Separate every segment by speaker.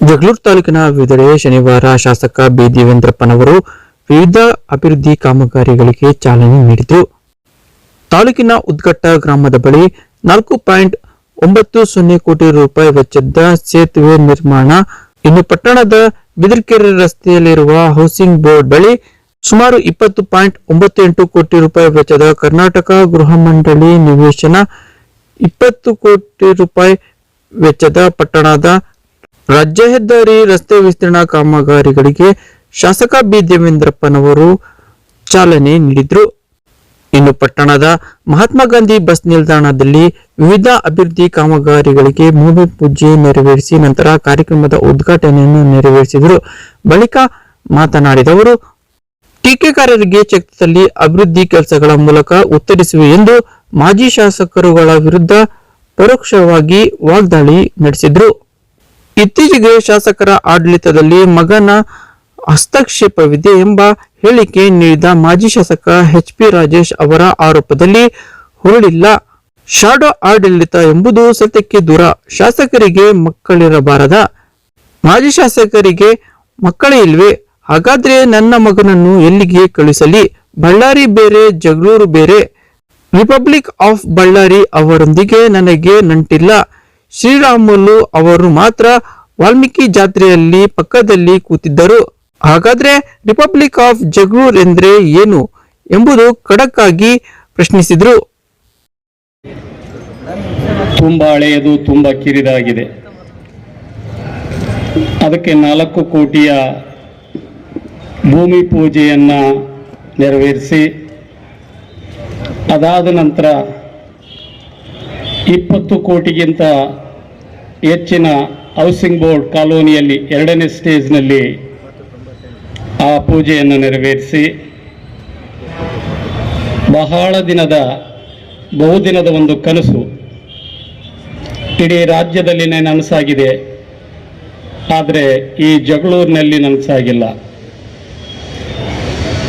Speaker 1: ಜಗಳೂರು ತಾಲೂಕಿನ ವಿವಿಧೆಡೆ ಶನಿವಾರ ಶಾಸಕ ಬಿ ದೇವೇಂದ್ರಪ್ಪನವರು ವಿವಿಧ ಅಭಿವೃದ್ಧಿ ಕಾಮಗಾರಿಗಳಿಗೆ ಚಾಲನೆ ನೀಡಿದರು ತಾಲೂಕಿನ ಉದ್ಗಟ್ಟ ಗ್ರಾಮದ ಬಳಿ ನಾಲ್ಕು ಪಾಯಿಂಟ್ ಒಂಬತ್ತು ಸೊನ್ನೆ ಕೋಟಿ ರೂಪಾಯಿ ವೆಚ್ಚದ ಸೇತುವೆ ನಿರ್ಮಾಣ, ಇನ್ನು ಪಟ್ಟಣದ ಬಿದರ್ಕೆರೆ ರಸ್ತೆಯಲ್ಲಿರುವ ಹೌಸಿಂಗ್ ಬೋರ್ಡ್ ಬಳಿ ಸುಮಾರು ಇಪ್ಪತ್ತು ಪಾಯಿಂಟ್ ಒಂಬತ್ತು ಎಂಟು ಕೋಟಿ ರೂಪಾಯಿ ವೆಚ್ಚದ ಕರ್ನಾಟಕ ಗೃಹ ಮಂಡಳಿ ನಿವೇಶನ ಇಪ್ಪತ್ತು ಕೋಟಿ ರೂಪಾಯಿ ವೆಚ್ಚದ ಪಟ್ಟಣದ ರಾಜ್ಯ ಹೆದ್ದಾರಿ ರಸ್ತೆ ವಿಸ್ತರಣಾ ಕಾಮಗಾರಿಗಳಿಗೆ ಶಾಸಕ ಬಿ ದೇವೇಂದ್ರಪ್ಪನವರು ಚಾಲನೆ ನೀಡಿದ್ರು. ಇನ್ನು ಪಟ್ಟಣದ ಮಹಾತ್ಮ ಗಾಂಧಿ ಬಸ್ ನಿಲ್ದಾಣದಲ್ಲಿ ವಿವಿಧ ಅಭಿವೃದ್ಧಿ ಕಾಮಗಾರಿಗಳಿಗೆ ಭೂಮಿ ಪೂಜೆ ನೆರವೇರಿಸಿ ನಂತರ ಕಾರ್ಯಕ್ರಮದ ಉದ್ಘಾಟನೆಯನ್ನು ನೆರವೇರಿಸಿದರು. ಬಳಿಕ ಮಾತನಾಡಿದವರು ಟೀಕೆಕಾರರಿಗೆ ಚಕ್ರದಲ್ಲಿ ಅಭಿವೃದ್ಧಿ ಕೆಲಸಗಳ ಮೂಲಕ ಉತ್ತರಿಸುವೆ ಎಂದು ಮಾಜಿ ಶಾಸಕರುಗಳ ವಿರುದ್ಧ ಪರೋಕ್ಷವಾಗಿ ವಾಗ್ದಾಳಿ ನಡೆಸಿದ್ರು. ಇತ್ತೀಚೆಗೆ ಶಾಸಕರ ಆಡಳಿತದಲ್ಲಿ ಮಗನ ಹಸ್ತಕ್ಷೇಪವಿದೆ ಎಂಬ ಹೇಳಿಕೆ ನೀಡಿದ ಮಾಜಿ ಶಾಸಕ ಎಚ್ ಪಿ ರಾಜೇಶ್ ಅವರ ಆರೋಪದಲ್ಲಿ ಹುರುಳಿಲ್ಲ. ಶಾಡೋ ಆಡಳಿತ ಎಂಬುದು ಸತ್ಯಕ್ಕೆ ದೂರ, ಶಾಸಕರಿಗೆ ಮಕ್ಕಳಿರಬಾರದ. ಮಾಜಿ ಶಾಸಕರಿಗೆ ಮಕ್ಕಳೇ ಇಲ್ವೇ? ಹಾಗಾದ್ರೆ ನನ್ನ ಮಗನನ್ನು ಎಲ್ಲಿಗೆ ಕಳುಹಿಸಲಿ? ಬಳ್ಳಾರಿ ಬೇರೆ, ಜಗಳೂರು ಬೇರೆ? ರಿಪಬ್ಲಿಕ್ ಆಫ್ ಬಳ್ಳಾರಿ ಅವರೊಂದಿಗೆ ನನಗೆ ನಂಟಿಲ್ಲ. ಶ್ರೀರಾಮುಲು ಅವರು ಮಾತ್ರ ವಾಲ್ಮೀಕಿ ಜಾತ್ರೆಯಲ್ಲಿ ಪಕ್ಕದಲ್ಲಿ ಕೂತಿದ್ದರು. ಹಾಗಾದ್ರೆ ರಿಪಬ್ಲಿಕ್ ಆಫ್ ಜಗೂರ್ ಎಂದ್ರೆ ಏನು ಎಂಬುದು ಖಡಕ್ ಆಗಿ ಪ್ರಶ್ನಿಸಿದ್ರು.
Speaker 2: ತುಂಬಾ ಹಳೆಯದು, ತುಂಬಾ ಕಿರಿದಾಗಿದೆ. ಅದಕ್ಕೆ ನಾಲ್ಕು ಕೋಟಿಯ ಭೂಮಿ ಪೂಜೆಯನ್ನು ನೆರವೇರಿಸಿ, ಅದಾದ ನಂತರ ಇಪ್ಪತ್ತು ಕೋಟಿಗಿಂತ ಹೆಚ್ಚಿನ ಹೌಸಿಂಗ್ ಬೋರ್ಡ್ ಕಾಲೋನಿಯಲ್ಲಿ ಎರಡನೇ ಸ್ಟೇಜ್ನಲ್ಲಿ ಆ ಪೂಜೆಯನ್ನು ನೆರವೇರಿಸಿ, ಬಹಳ ದಿನದ, ಬಹುದಿನದ ಒಂದು ಕನಸು ಇಡೀ ರಾಜ್ಯದಲ್ಲಿನೇ ನನಸಾಗಿದೆ. ಆದರೆ ಈ ಜಗಳೂರಿನಲ್ಲಿ ನನಸಾಗಿಲ್ಲ.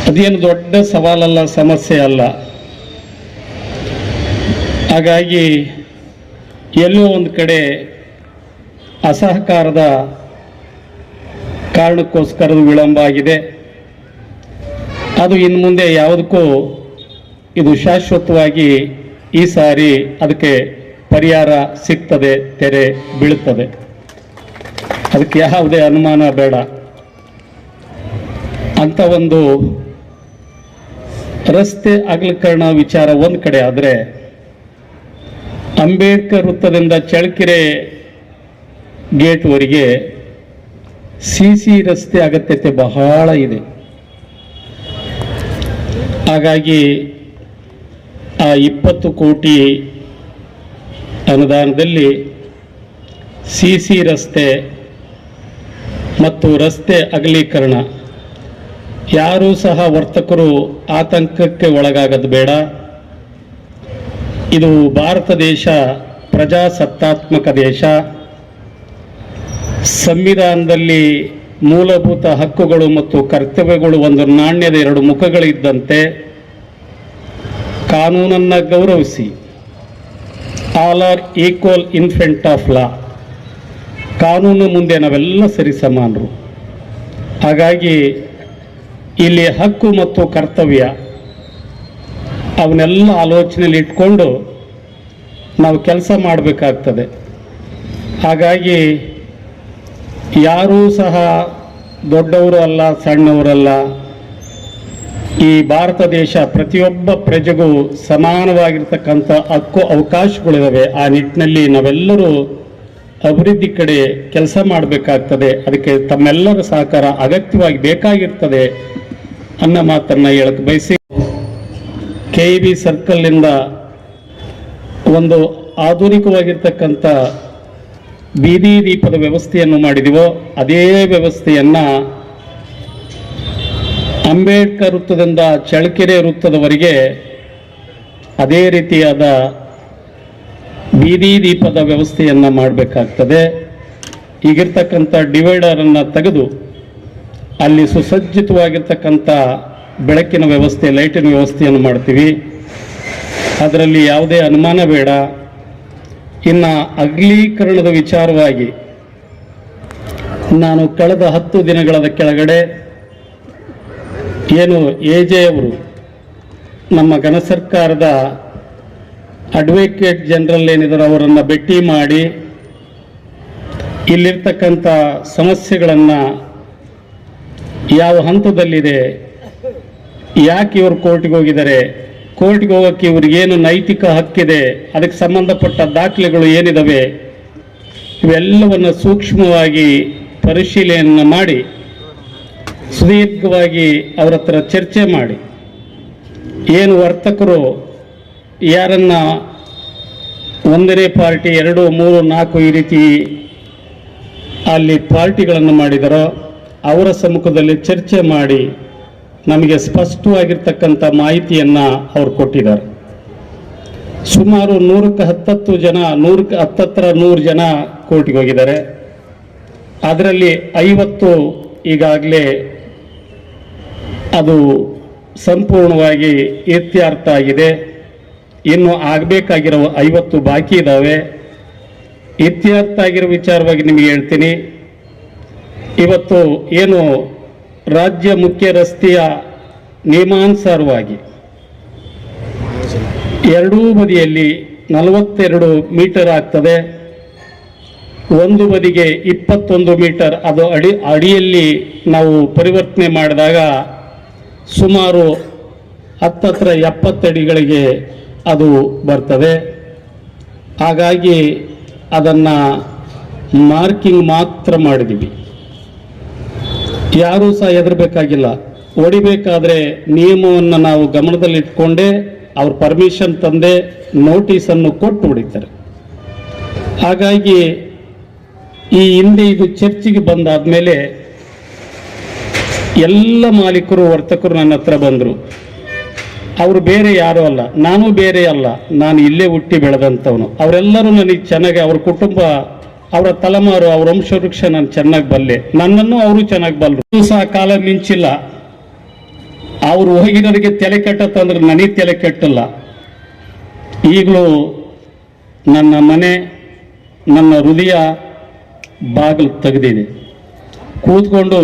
Speaker 2: ಅದೇನು ದೊಡ್ಡ ಸವಾಲಲ್ಲ, ಸಮಸ್ಯೆ ಅಲ್ಲ. ಹಾಗಾಗಿ ಎಲ್ಲೋ ಒಂದು ಕಡೆ ಅಸಹಕಾರದ ಕಾರಣಕ್ಕೋಸ್ಕರ ವಿಳಂಬ ಆಗಿದೆ. ಅದು ಇನ್ನು ಮುಂದೆ ಯಾವುದಕ್ಕೂ ಇದು ಶಾಶ್ವತವಾಗಿ ಈ ಸಾರಿ ಅದಕ್ಕೆ ಪರಿಹಾರ ಸಿಗ್ತದೆ, ತೆರೆ ಬೀಳುತ್ತದೆ. ಅದಕ್ಕೆ ಯಾವುದೇ ಅನುಮಾನ ಬೇಡ. ಅಂತ ಒಂದು ರಸ್ತೆ ಅಗಲೀಕರಣ ವಿಚಾರ ಒಂದು ಕಡೆ ಆದರೆ ಅಂಬೇಡ್ಕರ್ ವೃತ್ತದಿಂದ ಚಳ್ಳಕೆರೆ ಗೇಟ್ವರೆಗೆ ಸಿ ಸಿ ರಸ್ತೆ ಅಗತ್ಯತೆ ಬಹಳ ಇದೆ. ಹಾಗಾಗಿ ಆ ಇಪ್ಪತ್ತು ಕೋಟಿ ಅನುದಾನದಲ್ಲಿ ಸಿ ಸಿ ರಸ್ತೆ ಮತ್ತು ರಸ್ತೆ ಅಗಲೀಕರಣ ಯಾರೂ ಸಹ ವರ್ತಕರು ಆತಂಕಕ್ಕೆ ಒಳಗಾಗದು ಬೇಡ. ಇದು ಭಾರತ ದೇಶ ಪ್ರಜಾಸತ್ತಾತ್ಮಕ ದೇಶ. ಸಂವಿಧಾನದಲ್ಲಿ ಮೂಲಭೂತ ಹಕ್ಕುಗಳು ಮತ್ತು ಕರ್ತವ್ಯಗಳು ಒಂದು ನಾಣ್ಯದ ಎರಡು ಮುಖಗಳಿದ್ದಂತೆ ಕಾನೂನನ್ನು ಗೌರವಿಸಿ. All are equal in front of law ಕಾನೂನು ಮುಂದೆ ನಾವೆಲ್ಲ ಸರಿ ಸಮಾನರು. ಹಾಗಾಗಿ ಇಲ್ಲಿ ಹಕ್ಕು ಮತ್ತು ಕರ್ತವ್ಯ ಅವನ್ನೆಲ್ಲ ಆಲೋಚನೆಯಲ್ಲಿ ಇಟ್ಕೊಂಡು ನಾವು ಕೆಲಸ ಮಾಡಬೇಕಾಗ್ತದೆ. ಹಾಗಾಗಿ ಯಾರೂ ಸಹ ದೊಡ್ಡವರು ಅಲ್ಲ ಸಣ್ಣವರಲ್ಲ ಈ ಭಾರತ ದೇಶ ಪ್ರತಿಯೊಬ್ಬ ಪ್ರಜೆಗೂ ಸಮಾನವಾಗಿರ್ತಕ್ಕಂಥ ಹಕ್ಕು ಅವಕಾಶಗಳಿದ್ದಾವೆ ಆ ನಿಟ್ಟಿನಲ್ಲಿ ನಾವೆಲ್ಲರೂ ಅಭಿವೃದ್ಧಿ ಕಡೆ ಕೆಲಸ ಮಾಡಬೇಕಾಗ್ತದೆ. ಅದಕ್ಕೆ ತಮ್ಮೆಲ್ಲರ ಸಹಕಾರ ಅಗತ್ಯವಾಗಿ ಬೇಕಾಗಿರ್ತದೆ ಅನ್ನೋ ಮಾತನ್ನು ಹೇಳಕ್ಕೆ ಬಯಸಿ. ಕೆ ಇ ಬಿ ಸರ್ಕಲ್ನಿಂದ ಒಂದು ಆಧುನಿಕವಾಗಿರ್ತಕ್ಕಂಥ ಬೀದಿ ದೀಪದ ವ್ಯವಸ್ಥೆಯನ್ನು ಮಾಡಿದೆವೋ, ಅದೇ ವ್ಯವಸ್ಥೆಯನ್ನ ಅಂಬೇಡ್ಕರ್ ವೃತ್ತದಿಂದ ಚಳ್ಳಕೆರೆ ವೃತ್ತದವರೆಗೆ ಅದೇ ರೀತಿಯಾದ ಬೀದಿ ದೀಪದ ವ್ಯವಸ್ಥೆಯನ್ನು ಮಾಡಬೇಕಾಗ್ತದೆ. ಈಗಿರ್ತಕ್ಕಂಥ ಡಿವೈಡರನ್ನು ತೆಗೆದು ಅಲ್ಲಿ ಸುಸಜ್ಜಿತವಾಗಿರ್ತಕ್ಕಂಥ ಬೆಳಕಿನ ವ್ಯವಸ್ಥೆ, ಲೈಟಿನ ವ್ಯವಸ್ಥೆಯನ್ನು ಮಾಡ್ತೀವಿ. ಅದರಲ್ಲಿ ಯಾವುದೇ ಅನುಮಾನ ಬೇಡ. ಇನ್ನು ಅಗಲೀಕರಣದ ವಿಚಾರವಾಗಿ ನಾನು ಕಳೆದ ಹತ್ತು ದಿನಗಳ ಕೆಳಗಡೆ ಏನು ಎ ಜೆ ಅವರು ನಮ್ಮ ಘನ ಸರ್ಕಾರದ ಅಡ್ವೊಕೇಟ್ ಜನರಲ್ ಏನಿದ್ದಾರೆ ಅವರನ್ನು ಭೇಟಿ ಮಾಡಿ ಇಲ್ಲಿರ್ತಕ್ಕಂಥ ಸಮಸ್ಯೆಗಳನ್ನು ಯಾವ ಹಂತದಲ್ಲಿದೆ, ಯಾಕೆ ಇವರು ಕೋರ್ಟಿಗೆ ಹೋಗಿದ್ದಾರೆ ಕೋರ್ಟ್ಗೆ ಹೋಗೋಕ್ಕೆ ಇವ್ರಿಗೇನು ನೈತಿಕ ಹಕ್ಕಿದೆ, ಅದಕ್ಕೆ ಸಂಬಂಧಪಟ್ಟ ದಾಖಲೆಗಳು ಏನಿದಾವೆ, ಇವೆಲ್ಲವನ್ನು ಸೂಕ್ಷ್ಮವಾಗಿ ಪರಿಶೀಲನೆಯನ್ನು ಮಾಡಿ, ಸುದೀರ್ಘವಾಗಿ ಅವರ ಹತ್ರ ಚರ್ಚೆ ಮಾಡಿ. ಏನು ವರ್ತಕರು ಯಾರನ್ನು ಒಂದನೇ ಪಾರ್ಟಿ, ಎರಡು, ಮೂರು, ನಾಲ್ಕು ಈ ರೀತಿ ಅಲ್ಲಿ ಪಾರ್ಟಿಗಳನ್ನು ಮಾಡಿದರೋ, ಅವರ ಸಮ್ಮುಖದಲ್ಲಿ ಚರ್ಚೆ ಮಾಡಿ ನಮಗೆ ಸ್ಪಷ್ಟವಾಗಿರ್ತಕ್ಕಂಥ ಮಾಹಿತಿಯನ್ನು ಅವರು ಕೊಟ್ಟಿದ್ದಾರೆ. ಸುಮಾರು ನೂರಕ್ಕೆ ಹತ್ತತ್ತು ಜನ, ನೂರಕ್ಕೆ ಹತ್ತತ್ರ ನೂರು ಜನ ಕೋರ್ಟ್ಗೆ ಹೋಗಿದ್ದಾರೆ. ಅದರಲ್ಲಿ ಐವತ್ತು ಈಗಾಗಲೇ ಅದು ಸಂಪೂರ್ಣವಾಗಿ ಇತ್ಯರ್ಥ ಆಗಿದೆ. ಇನ್ನು ಆಗಬೇಕಾಗಿರೋ ಐವತ್ತು ಬಾಕಿ ಇದ್ದಾವೆ. ಇತ್ಯರ್ಥ ಆಗಿರೋ ವಿಚಾರವಾಗಿ ನಿಮಗೆ ಹೇಳ್ತೀನಿ. ಇವತ್ತು ಏನು ರಾಜ್ಯ ಮುಖ್ಯ ರಸ್ತೆಯ ನಿಯಮಾನುಸಾರವಾಗಿ ಎರಡೂ ಬದಿಯಲ್ಲಿ ನಲವತ್ತೆರಡು ಮೀಟರ್ ಆಗ್ತದೆ. ಒಂದು ಬದಿಗೆ ಇಪ್ಪತ್ತೊಂದು ಮೀಟರ್ ಅದು ಅಡಿ, ಅಡಿಯಲ್ಲಿ ನಾವು ಪರಿವರ್ತನೆ ಮಾಡಿದಾಗ ಸುಮಾರು ಹತ್ತತ್ರ ಎಪ್ಪತ್ತಡಿಗಳಿಗೆ ಅದು ಬರ್ತದೆ. ಹಾಗಾಗಿ ಅದನ್ನು ಮಾರ್ಕಿಂಗ್ ಮಾತ್ರ ಮಾಡಿದ್ದೀವಿ. ಯಾರೂ ಸಹ ಹೆದರ್ಬೇಕಾಗಿಲ್ಲ. ಹೊಡಿಬೇಕಾದ್ರೆ ನಿಯಮವನ್ನು ನಾವು ಗಮನದಲ್ಲಿಟ್ಕೊಂಡೇ ಅವ್ರ ಪರ್ಮಿಷನ್ ತಂದೆ ನೋಟಿಸನ್ನು ಕೊಟ್ಟು ಹೊಡಿತಾರೆ. ಹಾಗಾಗಿ ಈ ಹಿಂದೆ ಇದು ಚರ್ಚಿಗೆ ಬಂದಾದ್ಮೇಲೆ ಎಲ್ಲ ಮಾಲೀಕರು, ವರ್ತಕರು ನನ್ನ ಹತ್ರ ಬಂದರು. ಅವರು ಬೇರೆ ಯಾರೂ ಅಲ್ಲ. ನಾನು ಬೇರೆ ಅಲ್ಲ. ನಾನು ಇಲ್ಲೇ ಹುಟ್ಟಿ ಬೆಳೆದಂಥವನು. ಅವರೆಲ್ಲರೂ ನನಗೆ ಚೆನ್ನಾಗಿ ಅವ್ರ ಕುಟುಂಬ ಅವರ ತಲೆಮಾರು, ಅವ್ರ ವಂಶವೃಕ್ಷ ನಾನು ಚೆನ್ನಾಗಿ ಬಲ್ಲೆ. ನನ್ನನ್ನು ಅವರು ಚೆನ್ನಾಗಿ ಬಲ್ಲರು ಸಹ ಕಾಲ ಮಿಂಚಿಲ್ಲ. ಅವರು ಹೋಗಿರೋರಿಗೆ ತಲೆ ಕೆಟ್ಟತ್ತಂದ್ರೆ ನನಗೆ ತಲೆ ಕೆಟ್ಟಲ್ಲ. ಈಗಲೂ ನನ್ನ ಮನೆ, ನನ್ನ ಹೃದಯ ಬಾಗಿಲು ತೆಗೆದಿದೆ. ಕೂತ್ಕೊಂಡು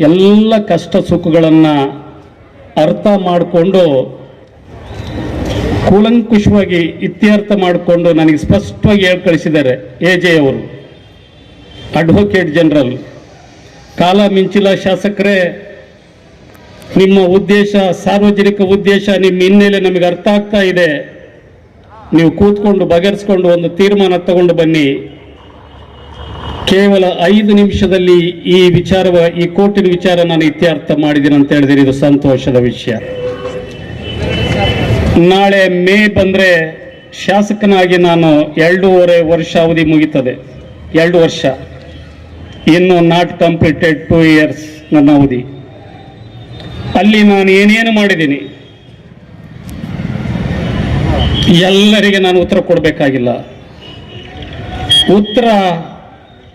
Speaker 2: ಎಲ್ಲ ಕಷ್ಟ ಸುಖಗಳನ್ನು ಅರ್ಥ ಮಾಡಿಕೊಂಡು ಕೂಲಂಕುಷವಾಗಿ ಇತ್ಯರ್ಥ ಮಾಡಿಕೊಂಡು ನನಗೆ ಸ್ಪಷ್ಟವಾಗಿ ಹೇಳಿ ಕಳಿಸಿದ್ದಾರೆ ಎ ಜೆ ಅವರು. ಅಡ್ವೊಕೇಟ್ ಜನರಲ್ ಕಾಲ ಮಿಂಚಿಲ ಶಾಸಕರೇ. ನಿಮ್ಮ ಉದ್ದೇಶ, ಸಾರ್ವಜನಿಕ ಉದ್ದೇಶ ನಿಮ್ಮ ಹಿನ್ನೆಲೆ ನಮಗೆ ಅರ್ಥ ಆಗ್ತಾ ಇದೆ. ನೀವು ಕೂತ್ಕೊಂಡು ಬಗೆಹರಿಸ್ಕೊಂಡು ಒಂದು ತೀರ್ಮಾನ ತಗೊಂಡು ಬನ್ನಿ. ಕೇವಲ ಐದು ನಿಮಿಷದಲ್ಲಿ ಈ ವಿಚಾರವ, ಈ ಕೋರ್ಟಿನ ವಿಚಾರ ನಾನು ಇತ್ಯರ್ಥ ಮಾಡಿದ್ದೀನಿ ಅಂತ ಹೇಳಿದ್ರೆ ಇದು ಸಂತೋಷದ ವಿಷಯ. ನಾಳೆ ಮೇ ಬಂದರೆ ಶಾಸಕನಾಗಿ ನಾನು ಎರಡೂವರೆ ವರ್ಷ ಅವಧಿ ಮುಗೀತದೆ. ಎರಡು ವರ್ಷ. ಇನ್ನು ನಾಟ್ ಕಂಪ್ಲೀಟೆಡ್ ಟೂ ಇಯರ್ಸ್ ನನ್ನ ಅವಧಿ. ಅಲ್ಲಿ ನಾನು ಏನೇನು ಮಾಡಿದ್ದೀನಿ? ಎಲ್ಲರಿಗೆ ನಾನು ಉತ್ತರ ಕೊಡಬೇಕಾಗಿಲ್ಲ. ಉತ್ತರ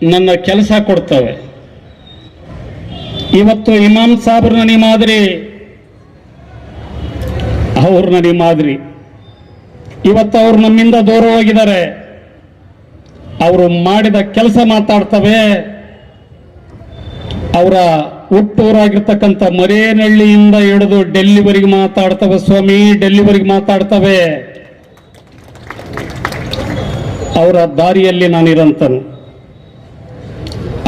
Speaker 2: ನನ್ನ ಕೆಲಸ ಕೊಡ್ತವೆ. ಇವತ್ತು ಇಮಾಮ್ ಸಾಬ್ರ ನನಗೆ ಅವ್ರು ನನಗೆ ಮಾದರಿ. ಇವತ್ತು ಅವ್ರು ನಮ್ಮಿಂದ ದೂರ ಹೋಗಿದ್ದಾರೆ ಅವರು ಮಾಡಿದ ಕೆಲಸ ಮಾತಾಡ್ತವೆ. ಅವರ ಹುಟ್ಟೂರಾಗಿರ್ತಕ್ಕಂಥ ಮರೇನಹಳ್ಳಿಯಿಂದ ಹಿಡಿದು ಡೆಲ್ಲಿವರೆಗೆ ಮಾತಾಡ್ತವೆ ಸ್ವಾಮಿ, ಡೆಲ್ಲಿವರೆಗೆ ಮಾತಾಡ್ತವೆ. ಅವರ ದಾರಿಯಲ್ಲಿ ನಾನಿರಂತನು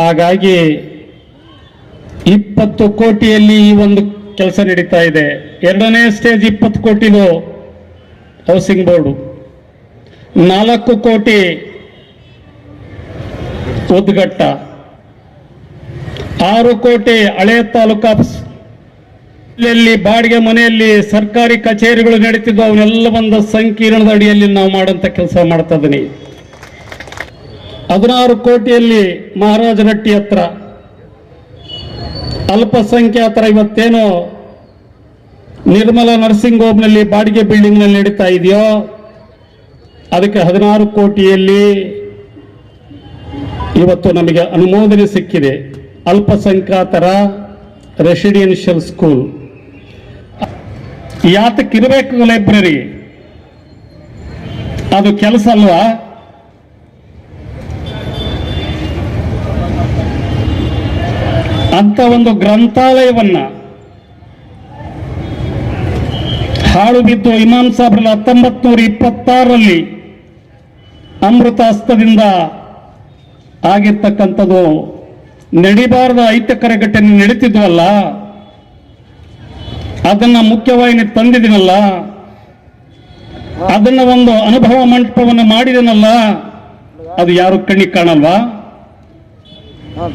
Speaker 2: ಹಾಗಾಗಿ ಇಪ್ಪತ್ತು ಕೋಟಿಯಲ್ಲಿ ಈ ಒಂದು ಕೆಲಸ ನಡೀತಾ ಇದೆ. ಎರಡನೇ ಸ್ಟೇಜ್ ಇಪ್ಪತ್ತು ಕೋಟಿದು ಹೌಸಿಂಗ್ ಬೋರ್ಡು ನಾಲ್ಕು ಕೋಟಿ ಉದ್ಘಟ್ಟ. ಆರು ಕೋಟಿ ಹಳೆ ತಾಲೂಕಾ ಬಾಡಿಗೆ ಮನೆಯಲ್ಲಿ ಸರ್ಕಾರಿ ಕಚೇರಿಗಳು ನಡೀತಿದ್ದು, ಅವನ್ನೆಲ್ಲ ಒಂದು ಸಂಕೀರ್ಣದ ಅಡಿಯಲ್ಲಿ ನಾವು ಮಾಡೋಂಥ ಕೆಲಸ ಮಾಡ್ತಾ ಇದ್ದೀನಿ ಹದಿನಾರು ಕೋಟಿಯಲ್ಲಿ ಮಹಾರಾಜರಟ್ಟಿ ಹತ್ರ ಅಲ್ಪಸಂಖ್ಯಾತರ ಇವತ್ತೇನು ನಿರ್ಮಲ ನರ್ಸಿಂಗ್ ಹೋಮ್ನಲ್ಲಿ ಬಾಡಿಗೆ ಬಿಲ್ಡಿಂಗ್ನಲ್ಲಿ ನಡೀತಾ ಇದೆಯೋ, ಅದಕ್ಕೆ ಹದಿನಾರು ಕೋಟಿಯಲ್ಲಿ ಇವತ್ತು ನಮಗೆ ಅನುಮೋದನೆ ಸಿಕ್ಕಿದೆ. ಅಲ್ಪಸಂಖ್ಯಾತರ ರೆಸಿಡೆನ್ಷಿಯಲ್ ಸ್ಕೂಲ್ ಯಾತಕ್ಕಿರಬೇಕು ಲೈಬ್ರರಿ ಅದು ಕೆಲಸ ಅಲ್ವಾ? ಅಂತ ಒಂದು ಗ್ರಂಥಾಲಯವನ್ನ ಹಾಳು ಬಿದ್ದು ಇಮಾಮ್ ಸಾಹೇಬ್ರಲ್ಲಿ ಹತ್ತೊಂಬತ್ ನೂರ ಇಪ್ಪತ್ತಾರರಲ್ಲಿ ಹಸ್ತದಿಂದ ಆಗಿರ್ತಕ್ಕಂಥದ್ದು ನಡಿಬಾರದ ಐತಕರ ಘಟನೆ ನಡೀತಿದ್ವಲ್ಲ, ಅದನ್ನ ಮುಖ್ಯವಾಹಿನಿ ತಂದಿದ್ದೀನಲ್ಲ, ಅದನ್ನ ಒಂದು ಅನುಭವ ಮಂಟಪವನ್ನು ಮಾಡಿದನಲ್ಲ, ಅದು ಯಾರು ಕಣ್ಣಿಗೆ ಕಾಣಲ್ವಾ?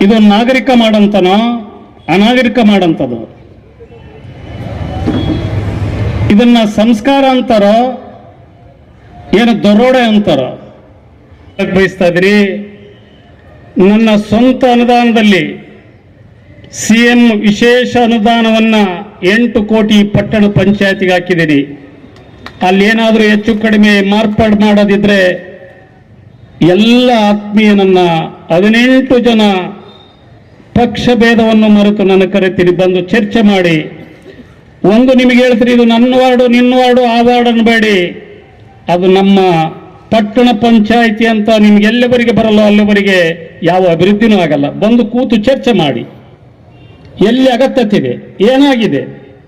Speaker 2: ಇದು ನಾಗರಿಕ ಮಾಡಂತನೋ? ಅನಾಗರಿಕ ಮಾಡಂತದು? ಇದನ್ನ ಸಂಸ್ಕಾರ ಅಂತಾರೋ, ಏನು ದರೋಡೆ ಅಂತಾರೋ? ಬಯಸ್ತಾ ಇದ್ರಿ ನನ್ನ ಸ್ವಂತ ಅನುದಾನದಲ್ಲಿ ಸಿ ಎಂ ವಿಶೇಷ ಅನುದಾನವನ್ನ ಎಂಟು ಕೋಟಿ ಪಟ್ಟಣ ಪಂಚಾಯತಿಗೆ ಹಾಕಿದ್ದೀನಿ. ಅಲ್ಲೇನಾದರೂ ಹೆಚ್ಚು ಕಡಿಮೆ ಮಾರ್ಪಾಡು ಮಾಡೋದಿದ್ರೆ ಎಲ್ಲ ಆತ್ಮೀಯನನ್ನ ಹದಿನೆಂಟು ಜನ ಪಕ್ಷ ಭೇದವನ್ನು ಮರೆತು ನನ್ನ ಕರೆತೀರಿ, ಬಂದು ಚರ್ಚೆ ಮಾಡಿ. ಒಂದು ನಿಮಗೆ ಹೇಳ್ತೀರಿ ಇದು ನನ್ನ ವಾರ್ಡು, ನಿನ್ನ ವಾರ್ಡು, ಆ ವಾರ್ಡ್ ಅನ್ಬೇಡಿ. ಅದು ನಮ್ಮ ಪಟ್ಟಣ ಪಂಚಾಯಿತಿ ಅಂತ ನಿಮ್ಗೆ ಎಲ್ಲಿವರೆಗೆ ಬರಲ್ಲ, ಅಲ್ಲಿವರೆಗೆ ಯಾವ ಅಭಿವೃದ್ಧಿನೂ ಆಗಲ್ಲ. ಬಂದು ಕೂತು ಚರ್ಚೆ ಮಾಡಿ. ಎಲ್ಲಿ ಅಗತ್ಯತೆ ಇದೆ? ಏನಾಗಿದೆ?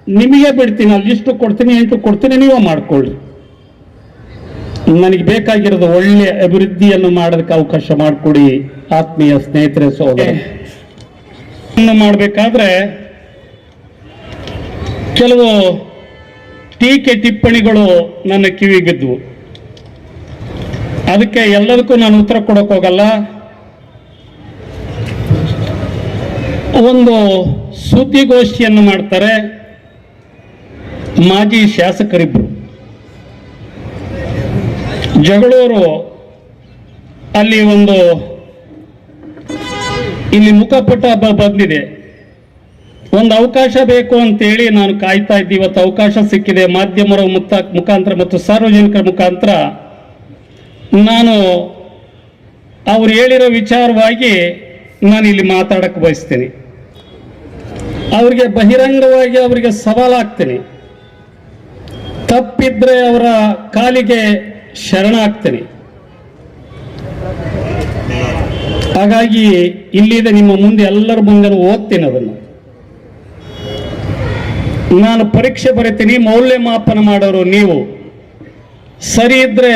Speaker 2: ನಿಮಗೆ ಬಿಡ್ತೀನಿ, ಅಲ್ಲಿ ಇಷ್ಟು ಕೊಡ್ತೀನಿ, ಎಂಟು ಕೊಡ್ತೀನಿ, ನೀವು ಮಾಡ್ಕೊಳ್ಳಿ. ನನಗೆ ಬೇಕಾಗಿರೋದು ಒಳ್ಳೆ ಅಭಿವೃದ್ಧಿಯನ್ನು ಮಾಡೋದಕ್ಕೆ ಅವಕಾಶ ಮಾಡಿಕೊಡಿ ಆತ್ಮೀಯ ಸ್ನೇಹಿತರೆ ಸೋದರ ಮಾಡಬೇಕಾದ್ರೆ ಕೆಲವು ಟೀಕೆ ಟಿಪ್ಪಣಿಗಳು ನನ್ನ ಕಿವಿಗೆ ಬಿದ್ದವು ಅದಕ್ಕೆ ಎಲ್ಲದಕ್ಕೂ ನಾನು ಉತ್ತರ ಕೊಡೋಕೆ ಹೋಗಲ್ಲ. ಒಂದು ಸುದ್ದಿಗೋಷ್ಠಿಯನ್ನು ಮಾಡ್ತಾರೆ ಮಾಜಿ ಶಾಸಕರಿಬ್ರು. ಜಗಳೂರು ಅಲ್ಲಿ ಒಂದು ಇಲ್ಲಿ ಮುಖಪುಟ ಬ- ಬಂದಿದೆ. ಒಂದು ಅವಕಾಶ ಬೇಕು ಅಂತೇಳಿ ನಾನು ಕಾಯ್ತಾ ಇದ್ದೆ. ಇವತ್ತು ಅವಕಾಶ ಸಿಕ್ಕಿದೆ. ಮಾಧ್ಯಮರ ಮುತ್ತ ಮುಖಾಂತರ ಮತ್ತು ಸಾರ್ವಜನಿಕರ ಮುಖಾಂತರ ನಾನು ಅವ್ರು ಹೇಳಿರೋ ವಿಚಾರವಾಗಿ ನಾನು ಇಲ್ಲಿ ಮಾತಾಡಕ್ಕೆ ಬಯಸ್ತೀನಿ. ಅವರಿಗೆ ಬಹಿರಂಗವಾಗಿ ಅವರಿಗೆ ಸವಾಲಾಗ್ತೀನಿ. ತಪ್ಪಿದ್ರೆ ಅವರ ಕಾಲಿಗೆ ಶರಣ ಆಗ್ತೀನಿ. ಹಾಗಾಗಿ ಇಲ್ಲಿದ್ದ ನಿಮ್ಮ ಮುಂದೆ ಎಲ್ಲರ ಮುಂದೆ ಓದ್ತೀನಿ ಅದನ್ನು. ನಾನು ಪರೀಕ್ಷೆ ಬರೀತೀನಿ, ಮೌಲ್ಯಮಾಪನ ಮಾಡೋರು ನೀವು. ಸರಿ ಇದ್ರೆ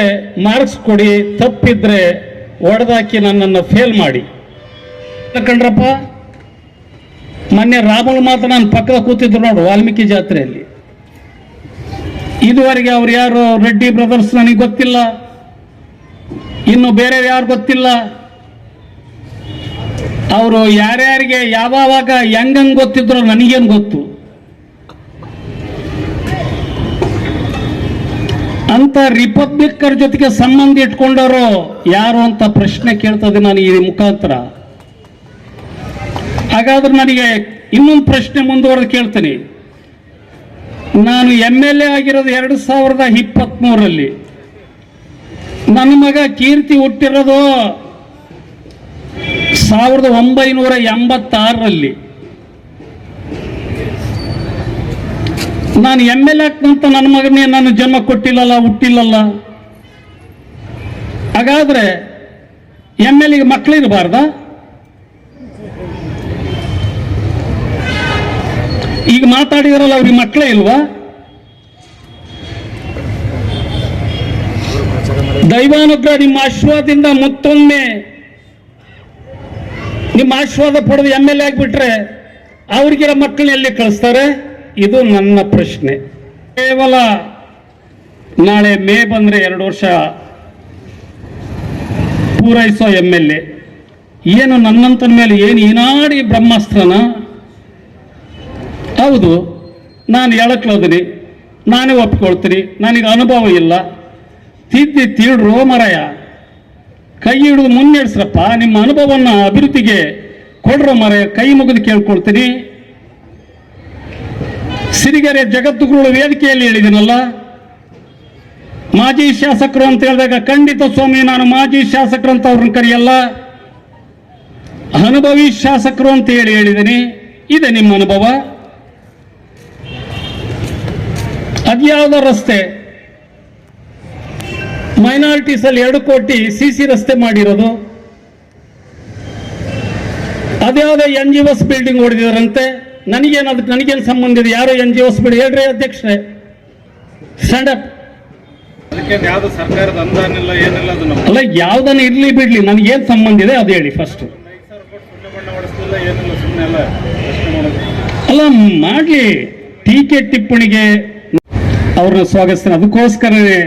Speaker 2: ಮಾರ್ಕ್ಸ್ ಕೊಡಿ, ತಪ್ಪಿದ್ರೆ ಒಡೆದಾಕಿ ನನ್ನನ್ನು ಫೇಲ್ ಮಾಡಿ. ಕಂಡ್ರಪ್ಪ, ಮೊನ್ನೆ ರಾಮುಲ್ ಮಾತ್ರ ನಾನು ಪಕ್ಕದ ಕೂತಿದ್ರು ನೋಡು, ವಾಲ್ಮೀಕಿ ಜಾತ್ರೆಯಲ್ಲಿ. ಇದುವರೆಗೆ ಅವ್ರು ಯಾರು? ರೆಡ್ಡಿ ಬ್ರದರ್ಸ್ ನನಗೆ ಗೊತ್ತಿಲ್ಲ. ಇನ್ನು ಬೇರೆ ಯಾರು ಗೊತ್ತಿಲ್ಲ. ಅವರು ಯಾರ್ಯಾರಿಗೆ ಯಾವಾಗ ಹೆಂಗಂಗ್ ಗೊತ್ತಿದ್ರು ನನಗೇನು ಗೊತ್ತು. ಅಂತ ರಿಪಬ್ಲಿಕ್ಕರ್ ಜೊತೆಗೆ ಸಂಬಂಧ ಇಟ್ಕೊಂಡವರು ಯಾರು ಅಂತ ಪ್ರಶ್ನೆ ಕೇಳ್ತದೆ ನಾನು ಈ ಮುಖಾಂತರ. ಹಾಗಾದ್ರೆ ನನಗೆ ಇನ್ನೊಂದು ಪ್ರಶ್ನೆ ಮುಂದುವರೆದು ಕೇಳ್ತೀನಿ. ನಾನು ಎಂ ಎಲ್ ಎ ಆಗಿರೋದು ಎರಡು ಸಾವಿರದ ಇಪ್ಪತ್ತ್ಮೂರಲ್ಲಿ ನನ್ನ ಮಗ ಕೀರ್ತಿ ಹುಟ್ಟಿರೋದು ಸಾವಿರದ ಒಂಬೈನೂರ ಎಂಬತ್ತಾರರಲ್ಲಿ. ನಾನು ಎಂ ಎಲ್ ಆಗ್ತಂತ ನನ್ನ ಮಗನೇ ನಾನು ಜನ್ಮ ಕೊಟ್ಟಿಲ್ಲಲ್ಲ, ಹುಟ್ಟಿಲ್ಲಲ್ಲ. ಹಾಗಾದ್ರೆ ಎಂ ಎಲ್ ಎಗೆ ಮಕ್ಕಳಿರಬಾರ್ದ ಈಗ ಮಾತಾಡಿದಾರಲ್ಲ ಅವ್ರಿಗೆ ಮಕ್ಕಳೇ ಇಲ್ವಾ? ದೈವಾನುಗ್ರಹ ನಿಮ್ಮ ಆಶೀರ್ವಾದದಿಂದ ಮತ್ತೊಮ್ಮೆ ನಿಮ್ಮ ಆಶೀರ್ವಾದ ಪಡೆದು ಎಂ ಎಲ್ ಎ ಆಗಿಬಿಟ್ರೆ ಅವ್ರಿಗಿರೋ ಮಕ್ಕಳನ್ನ ಎಲ್ಲಿ ಕಳಿಸ್ತಾರೆ? ಇದು ನನ್ನ ಪ್ರಶ್ನೆ. ಕೇವಲ ನಾಳೆ ಮೇ ಬಂದರೆ ಎರಡು ವರ್ಷ ಪೂರೈಸೋ ಎಂ ಎಲ್ ಎ ಏನು ನನ್ನಂತನ ಮೇಲೆ ಏನು ಏನಾಡಿ ಬ್ರಹ್ಮಾಸ್ತ್ರನ? ಹೌದು, ನಾನು ಹೇಳಕ್ಲೋದಿನಿ ನಾನೇ ಒಪ್ಕೊಳ್ತೀನಿ, ನನಗೆ ಅನುಭವ ಇಲ್ಲ. ತಿದ್ದಿ ತೀಡ್ರು ಮರಯ, ಕೈ ಹಿಡಿದು ಮುನ್ನಡೆಸ್ರಪ್ಪ, ನಿಮ್ಮ ಅನುಭವವನ್ನು ಅಭಿವೃದ್ಧಿಗೆ ಕೊಡ್ರೋ ಮರಯ, ಕೈ ಮುಗಿದು ಕೇಳ್ಕೊಳ್ತೀನಿ. ಸಿರಿಗೆರೆ ಜಗದ್ಗುರುಳು ವೇದಿಕೆಯಲ್ಲಿ ಹೇಳಿದ್ದೀನಲ್ಲ ಮಾಜಿ ಶಾಸಕರು ಅಂತ ಹೇಳಿದಾಗ ಖಂಡಿತ ಸ್ವಾಮಿ, ನಾನು ಮಾಜಿ ಶಾಸಕರು ಅಂತ ಅವ್ರನ್ನ ಕರೆಯಲ್ಲ. ಅನುಭವಿ ಶಾಸಕರು ಅಂತ ಹೇಳಿ ಹೇಳಿದ್ದೀನಿ ಇದೆ ನಿಮ್ಮ ಅನುಭವ. ಅದ್ಯಾವುದೋ ರಸ್ತೆ. ಮೈನಾರಿಟೀಸ್ ಅಲ್ಲಿ ಎರಡು ಕೋಟಿ ಸಿ ಸಿ ರಸ್ತೆ ಮಾಡಿರೋದು. ಅದು ಅದ್ಯಾವುದೋ ಎನ್ ಜಿ ಓಸ್ ಬಿಲ್ಡಿಂಗ್ ಹೊಡೆದಿದ್ರಂತೆ ನನಗೇನು ಅದಕ್ಕೆ ನನಗೇನು ಸಂಬಂಧ ಇದೆ? ಯಾರು ಎನ್ ಜಿ ಓಸ್ ಬಿಡಿ ಹೇಳ್ರಿ ಅಧ್ಯಕ್ಷರೇ. ಸ್ಟ್ಯಾಂಡ್ ಅಪ್
Speaker 3: ಅದಕ್ಕೆ ಯಾವ್ದು ಸರ್ಕಾರದ ಅನುದಾನ ಇಲ್ಲ ಏನಿಲ್ಲ ಅದು
Speaker 2: ಅಲ್ಲ ಯಾವ್ದನ್ನ ಇರ್ಲಿ ಬಿಡ್ಲಿ ನನಗೇನು ಸಂಬಂಧ ಇದೆ ಅದು ಹೇಳಿ ಫಸ್ಟ್ ಅಲ್ಲ ಮಾಡ್ಲಿ. ಟೀಕೆ ಟಿಪ್ಪಣಿಗೆ ಅವ್ರನ್ನ ಸ್ವಾಗತಿಸ್ತೇನೆ. ಅದಕ್ಕೋಸ್ಕರವೇ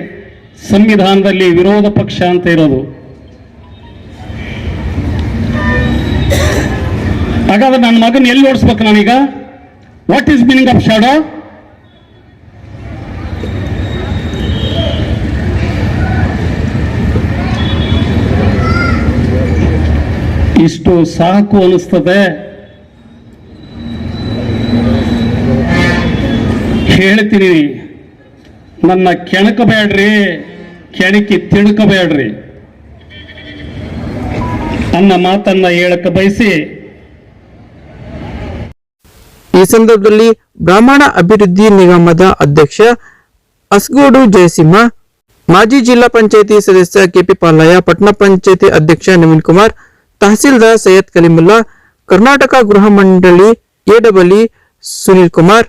Speaker 2: ಸಂವಿಧಾನದಲ್ಲಿ ವಿರೋಧ ಪಕ್ಷ ಅಂತ ಇರೋದು. ಹಾಗಾದ್ರೆ ನನ್ನ ಮಗನ ಎಲ್ಲಿ ಓಡಿಸ್ಬೇಕು ನಾನೀಗ? What is meaning of shadow ಇಷ್ಟು ಸಾಕು ಅನಿಸ್ತದೆ ಹೇಳ್ತೀನಿ. ನನ್ನ ಕೆಣಕಬೇಡ್ರಿ ಕೆಣಕಿ ತಿಳ್ಕಬೇಡ್ರಿ ಅನ್ನ ಮಾತನ್ನ ಹೇಳಕ ಬಯಸಿ.
Speaker 1: ಈ ಸಂದರ್ಭದಲ್ಲಿ ಬ್ರಾಹ್ಮಣ ಅಭಿವೃದ್ಧಿ ನಿಗಮದ ಅಧ್ಯಕ್ಷ ಅಸ್ಗೋಡು ಜಯಸಿಂಹ, ಮಾಜಿ ಜಿಲ್ಲಾ ಪಂಚಾಯತಿ ಸದಸ್ಯ ಕೆಪಿ ಪಾಲಯ್ಯ ಪಟ್ಟಣ ಪಂಚಾಯತಿ ಅಧ್ಯಕ್ಷ ನವೀನ್ ಕುಮಾರ್, ತಹಸೀಲ್ದಾರ್ ಸೈಯದ್ ಕಲಿಮುಲ್ಲಾ, ಕರ್ನಾಟಕ ಗೃಹ ಮಂಡಳಿ ಎಡಬಲಿ ಸುನೀಲ್ ಕುಮಾರ್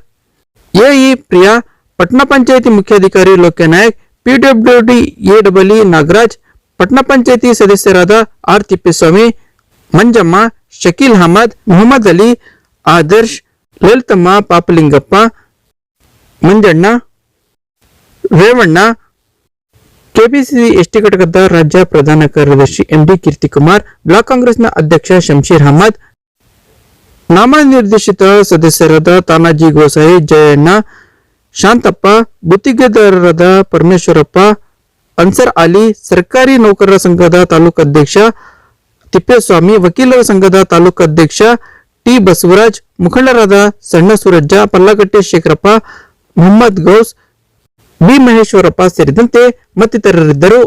Speaker 1: ಎಇ ಪ್ರಿಯಾ ಪಟ್ಟಣ ಪಂಚಾಯಿತಿ ಮುಖ್ಯಾಧಿಕಾರಿ ಲೋಕ್ಯನಾಯಕ್ ಪಿಡಬ್ಲ್ಯೂಡಿ ಎಡಬಲಿ ನಾಗರಾಜ್ ಪಟ್ಟಣ ಪಂಚಾಯಿತಿ ಸದಸ್ಯರಾದ R Thippeswamy Manjamma, Shakeel Ahmed, Mohammed Ali, Adarsh, Lalithamma, Papalingappa, Manjanna, Revanna, KPCC ST ಘಟಕದ ರಾಜ್ಯ ಪ್ರಧಾನ ಕಾರ್ಯದರ್ಶಿ ಎಂಡಿ ಕೀರ್ತಿಕುಮಾರ್, ಬ್ಲಾಕ್ ಕಾಂಗ್ರೆಸ್ನ ಅಧ್ಯಕ್ಷ ಶಂಶೀರ್ ಅಹಮದ್, ನಾಮನಿರ್ದೇಶಿತ ಸದಸ್ಯರಾದ ತಾನಾಜಿ ಗೋಸಾಯಿ, ಜಯಣ್ಣ ಶಾಂತಪ್ಪ, ಗುತ್ತಿಗೆದಾರರಾದ ಪರಮೇಶ್ವರಪ್ಪ, ಅನ್ಸರ್ ಅಲಿ, ಸರ್ಕಾರಿ ನೌಕರರ ಸಂಘದ ತಾಲೂಕು ಅಧ್ಯಕ್ಷ ತಿಪ್ಪೇಸ್ವಾಮಿ, ವಕೀಲರ ಸಂಘದ ತಾಲೂಕು ಅಧ್ಯಕ್ಷ ಟಿ ಬಸವರಾಜ್, ಮುಖಂಡರಾದ ಸಣ್ಣ ಸೂರಜ್ಜ, ಪಲ್ಲಗಟ್ಟೆ ಶೇಖರಪ್ಪ, ಮೊಹಮ್ಮದ್ ಗೌಸ್ ಬಿ ಮಹೇಶ್ವರಪ್ಪ ಸೇರಿದಂತೆ ಮತ್ತಿತರರಿದ್ದರು.